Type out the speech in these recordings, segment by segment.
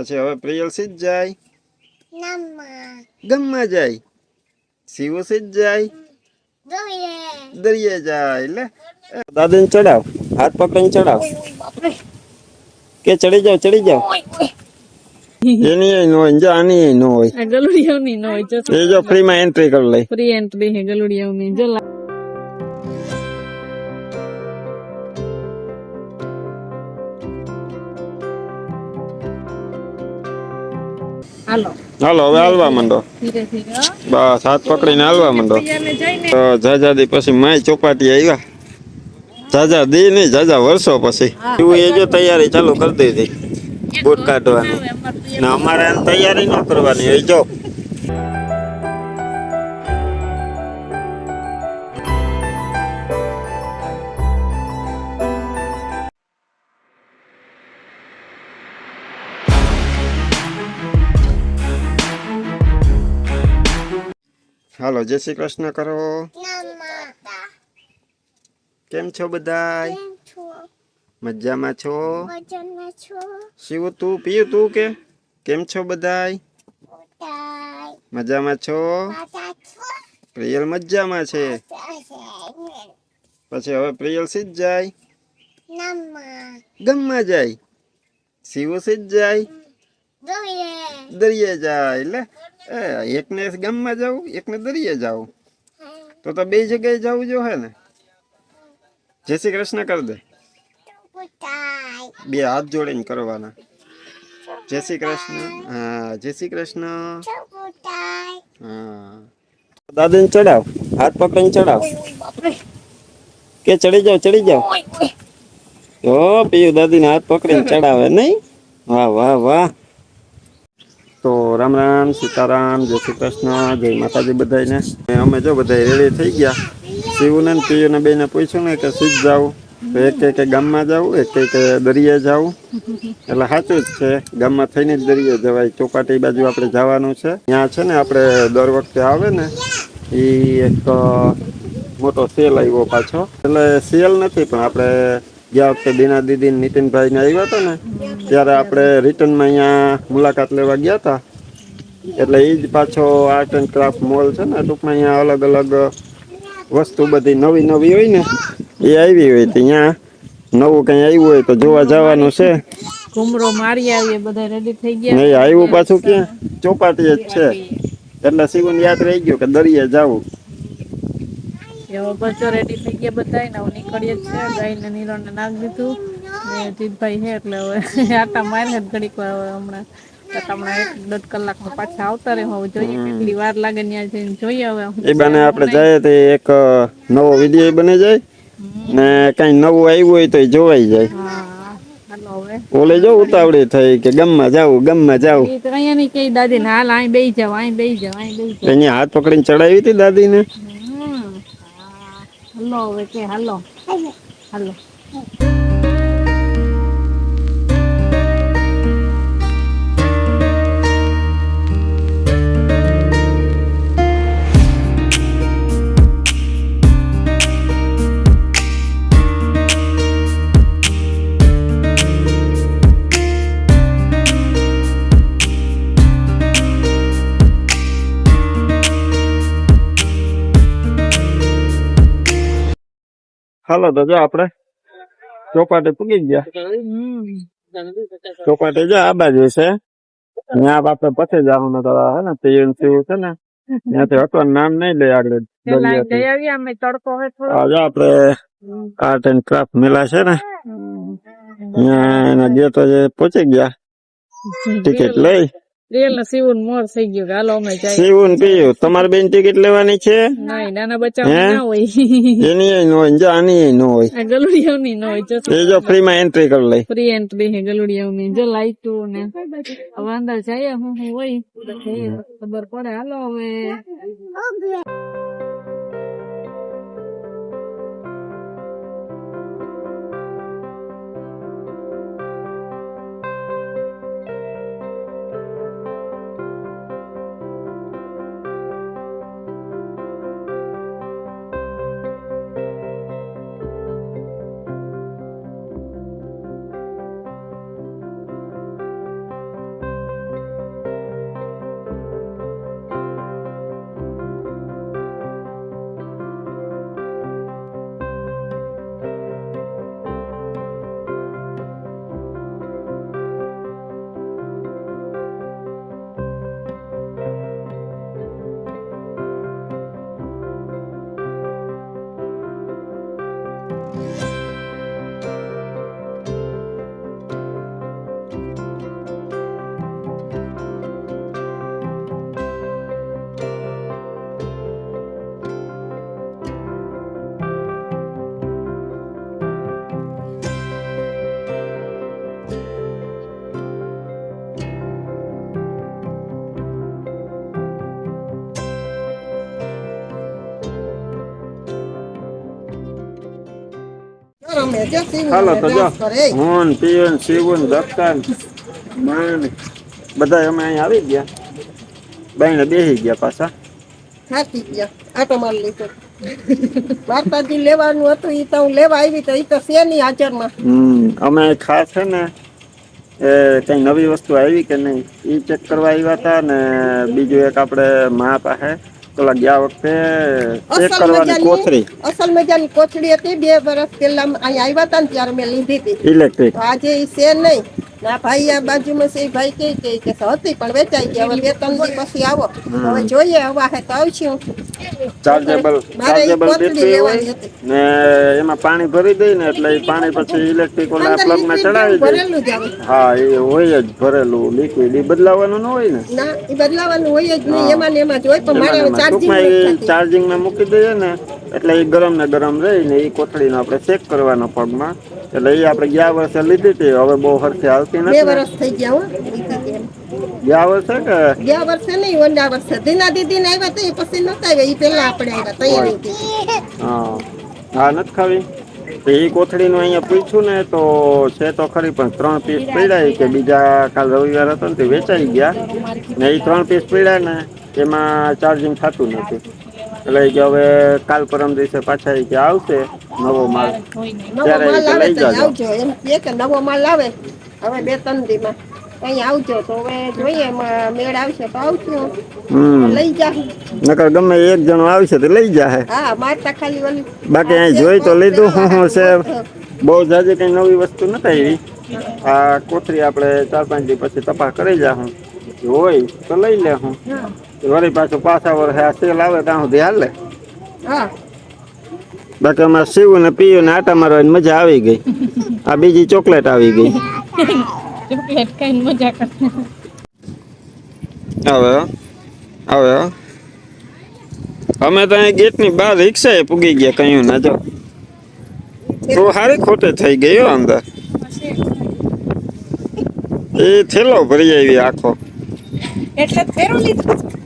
પછી હવે પ્રિયલ જ જાય. ગમમાં. જાય? શિવો જ જાય. દરિયે. જાય લે. દાદાને ચડાવ હાથ પકડીને ચડાવ કે ચડી જાવ ચડી જાવ? એની ન હોય આની ન હોય. આ ગલુડિયાઓની ન હોય જો એ જો ફ્રીમાં એન્ટ્રી કરી લઈ ફ્રી એન્ટ્રી હે ગલુડિયાઓની જો હાલો. હવે હાલવા માંડો. બસ હાથ પકડીને હાલવા માંડો. તો જાજા દી પછી માય ચોપાટી આવ્યા. જાજા દી નહીં જાજા વર્ષો પછી. એવું એ જો તૈયારી ચાલુ કરી દીધી બૂટ કાઢવાની. ને અમારે તૈયારી ન કરવાની એ જો. હાલો જય શ્રી કૃષ્ણ કરો. કેમ છો બધાય? મજામાં છો? શિવ તું પીયું તું કે? કેમ છો બધાય? મજામાં છો? પ્રિયલ મજામાં છે. પછી હવે પ્રિયલ સીજ જાય. ગમમાં જાય. શિવ સીજ જાય. દરિયે જાય લે. એ એકને ગામમાં જાવું એકને દરિયે જાવું તો તો બે જગ્યાએ જવું જો હે ને. જય શ્રી કૃષ્ણ કર દે. બે હાથ જોડીને કરવાના. જય શ્રી કૃષ્ણ. હા જય શ્રી કૃષ્ણ. હા. હા દાદાને ચડાવ હાથ પકડીને ચડાવ કે ચડી જાવ ચડી જાવ. તો પીયું દાદીને હાથ પકડીને ચડાવે નહીં? વાહ વાહ વાહ. તો રામ રામ, સીતારામ, જય શ્રી કૃષ્ણ, જય માતાજી બધાને અમે જો બધા રેડી થઈ ગયા. શિવને ને પિયુને બેને પૂછ્યું ને કે સીધ જાવ તો એક એક ગામમાં જાવ એક એક દરિયે જવું એટલે સાચું જ છે. ગામમાં થઈને જ દરિયે જવાય. ચોપાટી બાજુ આપણે જવાનું છે. ત્યાં છે ને આપણે દર વખતે આવે ને એ એક મોટો સેલ આવ્યો પાછો. એટલે સેલ નથી, પણ આપણે ગયા વખતે બીના દીદી ને નીતિનભાઈ ને આવ્યા હતા ને ત્યારે આપણે રિટર્નમાં અહીંયા મુલાકાત લેવા ગયા હતા. એટલે એ જ પાછો આર્ટ એન્ડ ક્રાફ્ટ મોલ છે ને ટૂંકમાં અહીંયા અલગ અલગ વસ્તુ બધી નવી નવી હોય ને એ આવી હોય તો અહીંયા નવું કંઈ આવ્યું હોય તો જોવા જવાનું છે. ઘુમરો મારી આવીએ બધા રેડી થઈ ગયા. નહીં આવ્યું પાછું ક્યાં? ચોપાટી જ છે. એટલે શિવન યાદ રહી ગયું કે દરિયે જવું. એવો બચ્ચો રેડી થઈ ગયા બધા ને હવે નીકળીએ જ છે ગાયને નીરણ નાખ દીધું. ને જીતભાઈ છે એટલે હવે આટા મારે જ ઘડીક વાર હવે હમણાં. તો એક દોઢ કલાકમાં પાછા આવતા રહે. હવે જોઈએ કેટલી વાર લાગે ત્યાં જઈને. જોઈએ હવે એ બાને આપણે જઈએ તો એક નવો વીડિયો બની જાય. ને કઈ નવું આવ્યું હોય તો એ જોવાઈ જાય. ઓલે જો ઉતાવળી થઈ કે ગમમાં જાવું ગમમાં જાવું અહીંયા ની કઈ દાદી ને હાલ અહીં બેસી જાવ અહીં બેસી જાવ અહીં બેસી જાવ એની હાથ પકડીને ચડાવી હતી દાદીને. હાલો હવે કે હાલો હાલો હાલો તો જો આપણે ચોપાટે પૂગી ગયા. ચોપાટે જો આ બાજુ છે. ત્યાં આપણે પછી જવાનું તો હે ને પીએન શિવ છે ને ત્યાંથી હટવાનું નામ નહીં લે આગળ પેલા દરિયાથી. જઈ આવીએ અમે તડકો હોય થોડો. આ જો આપણે આર્ટ એન્ડ ક્રાફ્ટ મેલા છે ને. ત્યાં એના ગેટો જે પહોંચી ગયા. ટિકિટ લઈ. રેલ સીવન મોર થઈ ગયો કે હાલો અમે જાય. શિવન પીયું. તમારે બેન ટિકિટ લેવાની છે? નહીં નાના બચ્ચા ના હોય. એની ન હોય ને જો આની ન હોય. આ ગલુડિયાઓની ન હોય જો એ જો ફ્રીમાં એન્ટ્રી કરી લઈ ફ્રી એન્ટ્રી હે ગલુડિયાઓની. જો લાઈટું ને. હવે અંદર જઈએ હું હું હોય. ખબર પડે. હાલો હવે. હાલો તો જો. એ. હું ને પિયુન શિવુન દક્ષાન માન બધા અમે અહીં આવી ગયા. બાઈને બેસી ગયા પાછા. થાકી ગયા. આટો મારી લીધો. વાર્તાજી લેવાનું હતું ઈ તો હું લેવા આવી તો એ તો છે નહીં હાજરમાં. અમે ખાસ છે ને એ કઈ નવી વસ્તુ આવી કે નહીં એ ચેક કરવા આવ્યા હતા ને બીજું એક આપણે મા પાસે પેલા ગયા વખતે ચેક અસલ કરવાની કોથળી. અસલ મજાની કોથળી હતી. બે વર્ષ પહેલા અહીંયા આવ્યા હતા ને ત્યારે મેં લીધી હતી. ઇલેક્ટ્રિક આજે એ છે નહીં. ના ભાઈ આ બાજુમાં છે ભાઈ કે કે કે હતી પણ વેચાઈ ગઈ હવે બે ત્રણ દી પછી આવો હવે જોઈએ હવે હે તો આવશું ચાર્જેબલ ચાર્જેબલ બેટરી હોય ને એમાં પાણી ભરી દઈ ને એટલે પાણી પછી ઇલેક્ટ્રિક ઓલા પ્લગમાં ચડાવી આવે. હા એ હોય જ ભરેલું લિક્વિડ એ બદલાવાનું ન હોય ને. ના એ બદલાવાનું હોય જ નહીં એમાં ને એમાં જ હોય પણ મારે ચાર્જિંગ ચાર્જિંગમાં મૂકી દઈએ ને એટલે એ ગરમ ને ગરમ રહીને એ કોથળીનો આપણે ચેક કરવાનો પગમાં. એટલે એ આપણે ગયા વર્ષે લીધી હતી હવે બહુ હરસે આવતી નથી. વર્ષ થઈ ગયા હો. ગયા વર્ષે કે? ગયા વર્ષે નહીં ઓલા વર્ષે. દીના દીદી ને આવ્યા તો એ પછી નતા આવ્યા એ પેલા આપણે આવ્યા તૈયારી હતી હા. હા નથી ખાવી? તો એ કોથળીનું અહીંયા પૂછ્યું ને તો છે તો ખરી પણ ત્રણ પીસ પીડાય કે બીજા કાલ રવિવાર હતો ને તે વેચાઈ ગયા. ને એ ત્રણ પીસ પીડ્યા ને એમાં ચાર્જિંગ થતું નથી. એટલે કે હવે કાલ પરમ દિવસે પાછા કે આવશે નવો માલ. ત્યારે લઈ જાજો. એમ કે નવો માલ આવે. હવે બે ત્રણ દીમાં અહીં આવજો. તો હવે જોઈએ મેળ આવશે તો આવશું. લઈ જા. નકર ગમે એક જણો આવશે તો લઈ જાહે હા. મારતા ખાલી ઓલી બાકી અહીં જોઈ તો લીધું. હું હું છે બહુ જાજે કઈ નવી વસ્તુ નથી આવી. આ કોથળી આપણે ચાર પાંચ દી પછી તપાસ કરી જા હું. હોય તો લઈ લે હું. વળી પાછું પાછા વર્ષે આ સેલ આવે ત્યાં સુધી હાલે. હા. બાકી અમારે સીવું ને પીવું ને આટા મારવાની મજા આવી ગઈ. આ બીજી ચોકલેટ આવી ગઈ. ચોકલેટ ખાઈને મજા કરતા. હવે આવે હવે અમે તો અહીં ગેટની બહાર રિક્ષાએ પૂગી ગયા કયું ના જો. તો હારી ખોટે થઈ હો અંદર. એ થેલો ભરી આવી આખો. એટલે ફેરો લીધો.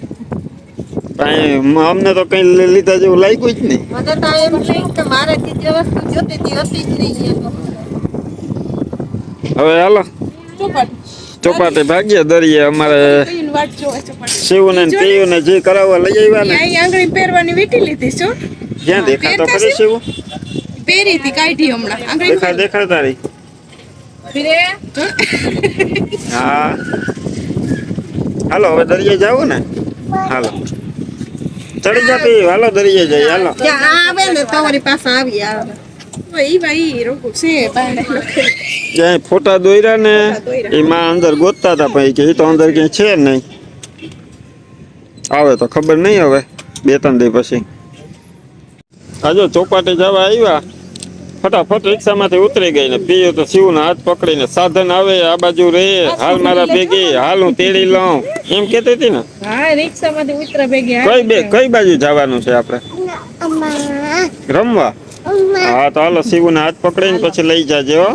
અમને તો કઈ લીધા જેવું લાગ્યું જ નહીં. મને તો એમ થયું કે મારે જે વસ્તુ જોતી હતી હતી જ નહીં હવે હાલો. ચોપાટે. ભાગ્ય દરિયે અમારે શિવને ને પીયુને જે કરાવવા લઈ આવ્યા ને અહીં આંગળી પહેરવાની વીટી લીધી શું જ્યાં દેખાતો ખરી શિવ? પહેરી હતી કાઢી હમણાં. આંગળી દેખાય દેખાય તારી. હા. હાલો હવે દરિયે જાવ ને? હાલો. ચડી જા પી હાલો દરિયે જઈ હાલો. આવે ને તમારી પાસે આવી આવે. ફોટા દોર્યા ને એમાં અંદર ગોતતા હતા પછી કે એ તો અંદર ક્યાંય છે નહીં. આવે તો ખબર નહીં હવે બે ત્રણ દી પછી. આજો ચોપાટી જવા આવ્યા. ફટાફટ રિક્ષામાંથી ઉતરી ગઈ ને પીયો તો શિવનો હાથ પકડીને સાધન આવે આ બાજુ રે હાલ મારા ભેગી હાલ હું તેડી લઉં. એમ કેતી હતી ને? હા રિક્ષામાંથી ઉતરા ભેગી કઈ બે કઈ બાજુ જવાનું છે આપણે? રમવા? હા તો હાલો શિવના હાથ પકડીને પછી લઈ જાજે હો.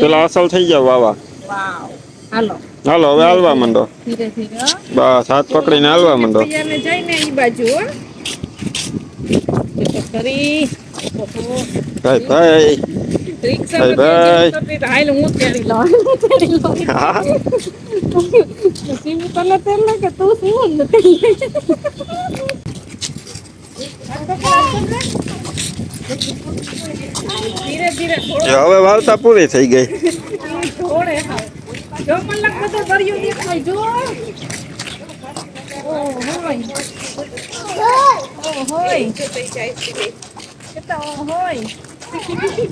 પેલા અસલ થઈ જાવ વાવા. હાલો. હાલો હવે હાલવા માંડો. ધીરે ધીરે હો. બસ હાથ પકડીને હાલવા માંડો. જઈને એ બાજુ bye. Bye bye. ઓહો. એ હવે વાવતા પૂરી થઈ ગઈ થોડે હાવ. જો મને લાગે બધો દરિયો દેખાય જો ઓ હોય ઓ હોય કેતા ઓ હોય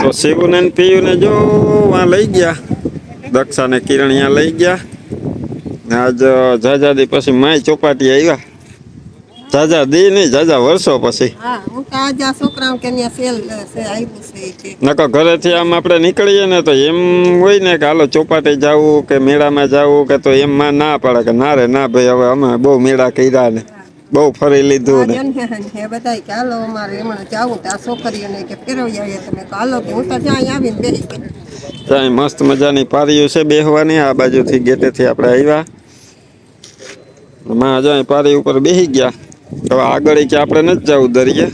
તો શિવને ને પીયુને જો વાં લઈ ગયા દક્ષા ને કિરણિયા લઈ ગયા ને આજ જાજા દી પછી માય ચોપાટી આવ્યા જાજા દી નહીં જાજા વર્ષો પછી. નકો ઘરેથી આમ આપણે નીકળીએ ને તો એમ હોય ને કે હાલો ચોપાટી જવું કે મેળામાં જવું કે તો એમ માં ના પડે કે ના રે ના ભાઈ હવે અમે બહુ મેળા કર્યા ને બહુ ફરી લીધું ને. બધા કે હાલો અમારે એમણે જવું તો આ છોકરીઓને કે ફેરવી આવીએ તમે. હાલો કે હું તો ત્યાં આવીને બેસી ત્યાં મસ્ત મજાની પારીઓ છે બેહવાની, આ બાજુથી ગેટેથી આપણે આવ્યા. માં જો પારી ઉપર બેસી ગયા. હવે આગળ કે આપણે નથી જવું દરિયે.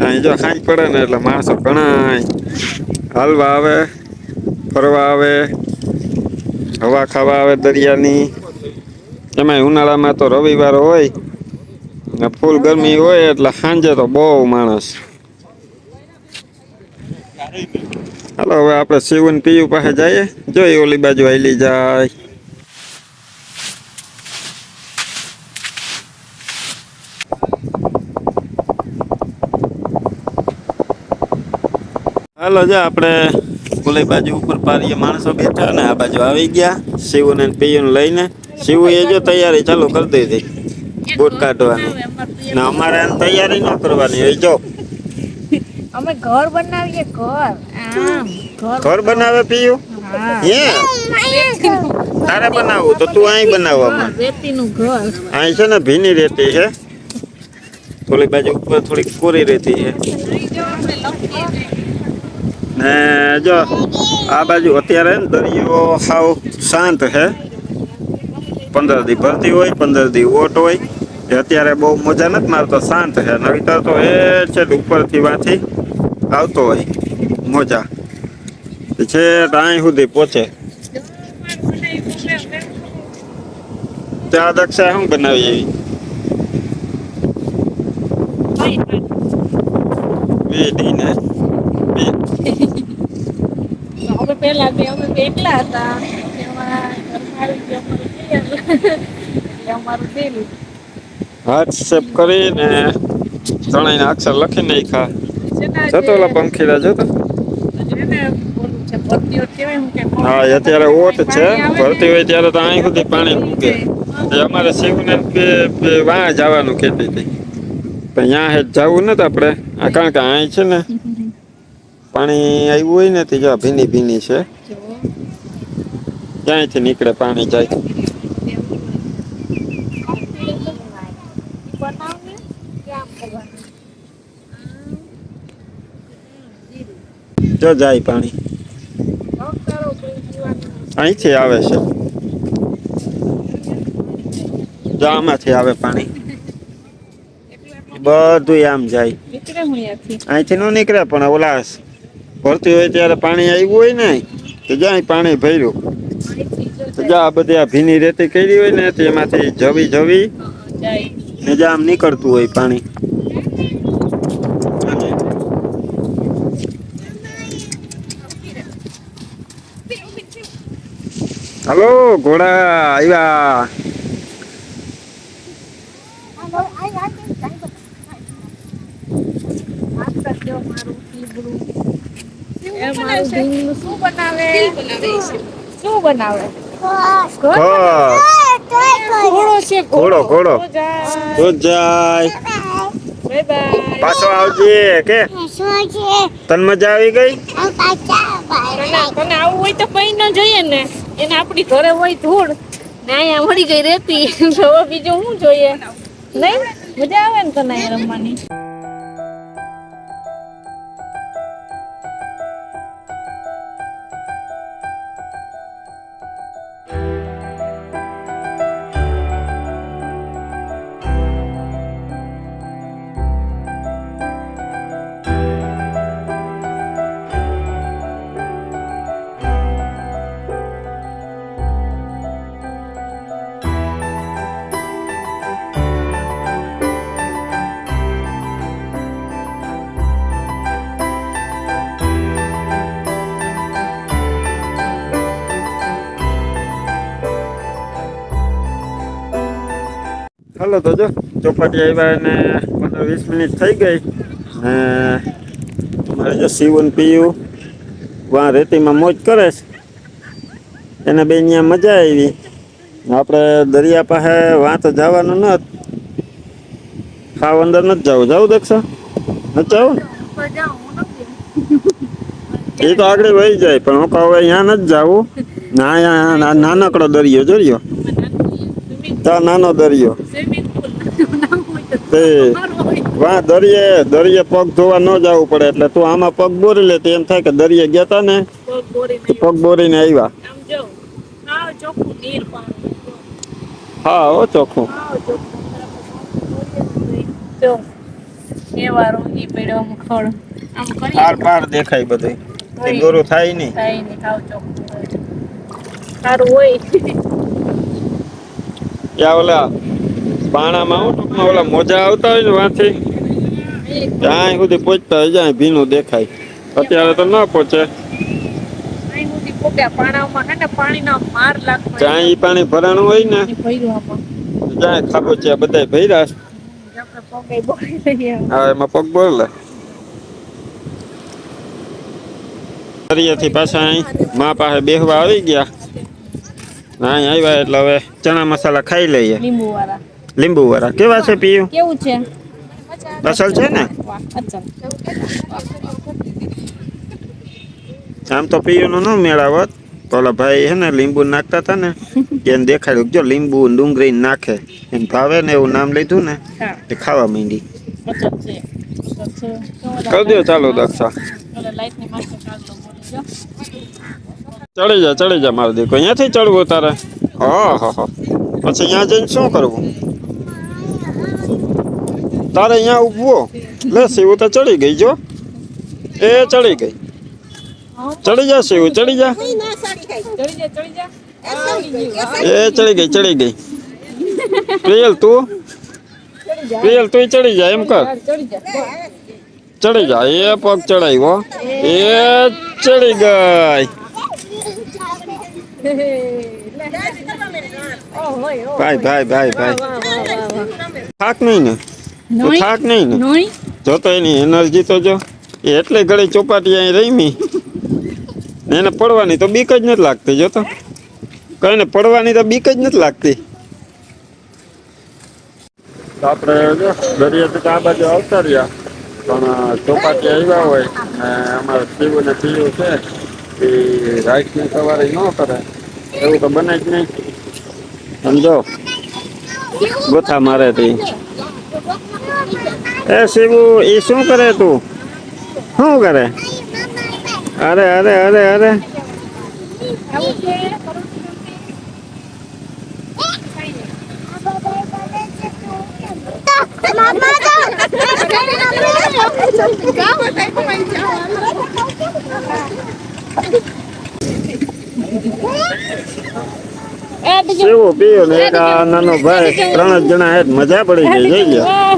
અહીં જો ખાંચ પડે ને એટલે માણસો ઘણા હાલવા આવે, ફરવા આવે, હવા ખાવા આવે દરિયાની. એમાંય ઉનાળામાં તો રવિવાર હોય ફૂલ ગરમી હોય એટલે સાંજે તો બહુ માણસ. હાલો હવે આપણે શિવન પીયુ પાસે જઈએ. જોઈ ઓલી બાજુ હાલી જાય. હાલો જા આપણે ઓલી બાજુ ઉપર પારીએ માણસો બેઠા ને આ બાજુ આવી ગયા. શિવને ને પીયુને લઈને. શિવ એ જો તૈયારી ચાલુ કરી દીધી. બૂટ કાઢવાની. ને અમારે તૈયારી ન કરવાની એ જો. અમે ઘર બનાવીએ ઘર. આમ ઘર ઘર બનાવે પીયું? હે. તારે બનાવવું તો તું અહીં બનાવવામાં રેતીનું ઘર. અહીં છે ને ભીની રેતી છે થોડી બાજુ ઉપર થોડી કોરી રેતી છે ને જો આ બાજુ અત્યારે ને દરિયો સાવ શાંત છે પંદર દી ભરતી હોય પંદર દી ઓટ હોય. અત્યારે બહુ મજા નથી મારતો, શાંત છે. નવીતર તો એ છે ઉપરથી વાંચી આવતો હોય, મજા. છે અહીં સુધી પહોંચે. ત્યાં દક્ષા શું બનાવી એવી? બે. અમે હતા. હાથ સેપ કરીને ત્રણેયના અક્ષર લખી નાખ્યા. ખા જતો ઓલા પંખીડા જોતો. હું અત્યારે ઓટ છે. ભરતી હોય ત્યારે તો અહીં સુધી પાણી મૂકે. અમારે શિવને વાં જવાનું કહેતી હતી પણ ત્યાં હેઠ જવું નથી આપણે આ કારણ કે અહીં છે ને પાણી આવ્યું હોય નથી જો ભીની ભીની છે. ક્યાંયથી નીકળે પાણી જાય બનાવને કે આમ કરવાનું જો જાય પાણી. અહીંથી આવે છે. જો આમાંથી આવે પાણી. બધું આમ જાય. અહીંથી ન નીકળે પણ ઓલા ભરતી હોય ત્યારે પાણી આવ્યું હોય ને તો જ્યાં પાણી ભર્યું. તો જ્યાં આ બધી આ ભીની રેતી કરી હોય ને તો એમાંથી જવી જવી ને જ્યાં આમ નીકળતું હોય પાણી હલો ઘોડા આવ્યા માસ્ટર જો મારું પીબડું એ મારું ઢીંગલું શું બનાવે શું બનાવે ઘોડા આવ્યા ઘોડો ઘોડો, ઘોડો. જાય. તો જાય. Bye bye. પાછો આવજે કે? તન મજા આવી ગઈ? તને તને આવું હોય તો કઈ ન જઈએ ને. એને આપણી ઘરે હોય ધૂળ, ને અહીંયા મળી ગઈ રેતી. તો હવે બીજું શું જોઈએ? નહીં? મજા આવે ને તને રમવાની? હાલો તો જો ચોપાટી આવ્યા અને પંદર વીસ મિનિટ થઈ ગઈ. ને મારે જો સીવન પીયું વાં રેતીમાં મોજ કરે છે. એને બે ત્યાં મજા આવી. આપણે દરિયા પાસે વાં તો જવાનું ન ખાવ અંદર નથી જવું જવું દક્ષા? નથી જવું એ તો આગળ વહી જાય પણ હું કહું અહીંયા નથી જવું ના નાનકડો દરિયો જોયો ત્યાં નાનો દરિયો. તે વાહ દરિયે દરિયે પગ ધોવા ન જવું પડે એટલે તું આમાં પગ બોરી લે તો એમ થાય કે દરિયે ગયા તા ને પગ બોરી પગ બોરીને આવ્યા. હા ઓ ચોખ્ખું. પાર પાર દેખાય બધું ગોરું થાય નહીં. થાય નહીં હાવ ચોખ્ખું સારું હોય. ત્યાં ઓલા પાણામાં હું ટૂંકમાં ઓલા મોજા આવતા હોય ને વાંથી. ત્યાં સુધી પહોંચતા હોય જાય ભીનું દેખાય. અત્યારે તો ન પહોંચે. જ્યાં પાણી ભરાણું હોય ને જ્યાં બધા ભર્યા. છે. લઈએ હા એમાં પગ બોલે. ફરિયાથી પાછા અહીં મા પાસે બેહવા આવી ગયા. અહીં આવ્યા એટલે હવે ચણા મસાલા ખાઈ લઈએ. લીંબુ વાળા લીંબુ વાળા કેવા છે પીયું? કેવું છે? અસલ છે ને? આમ તો પીયું ન મેળાવત ઓલા ભાઈ હે ને લીંબુ નાખતા હતા ને એને દેખાડ્યું જો લીંબુ ડુંગળી નાખે. એમ ભાવે ને એવું નામ લીધું ને એ ખાવા માંડી. અચ્છા છે. અચ્છા છે. કરી દો ચાલો દક્ષા. ચડી જા ચડી જા મારા દીકરો. અહીંયાથી ચડવું તારે? હા હા હા. પછી અહીંયા જઈને શું કરવું? તારે અહીંયા ઊભવો લે શિવ તો ચડી ગઈ, જો. એ ચડી ગઈ. ચડી જા શિવ ચડી જા. એ ચડી ગઈ ચડી ગઈ. પ્રિયલ, તું? પ્રિયલ તું ચડી જા, એમ કર. ચડી જા, એ પગ ચડાવ્યો એ ચડી ગઈ. ભાઈ ભાઈ ભાઈ ભાઈ. થાક નહીં ને. તું થાક નહીં ને? જો તો એની એનર્જી તો જો એ એટલે ઘડી ચોપાટી અહીં રમી. ને એને પડવાની તો બીક જ નથી લાગતી જો તો. કઈને પડવાની તો બીક જ નથી લાગતી. આપણે જો દરિયાથી આ બાજુ આવતા રહ્યા. પણ ચોપાટી આવ્યા હોય ને અમારે શિવ ને પીવું છે એ રાઈટની સવારી ન કરે. એવું તો બને જ નહીં. સમજો? ગોથા મારે તી. એ શિવુ એ શું કરે તું શું કરે અરે અરે અરે અરે નાનો ભાઈ ત્રણ જ જણા મજા પડી ગઈ જઈ ગયા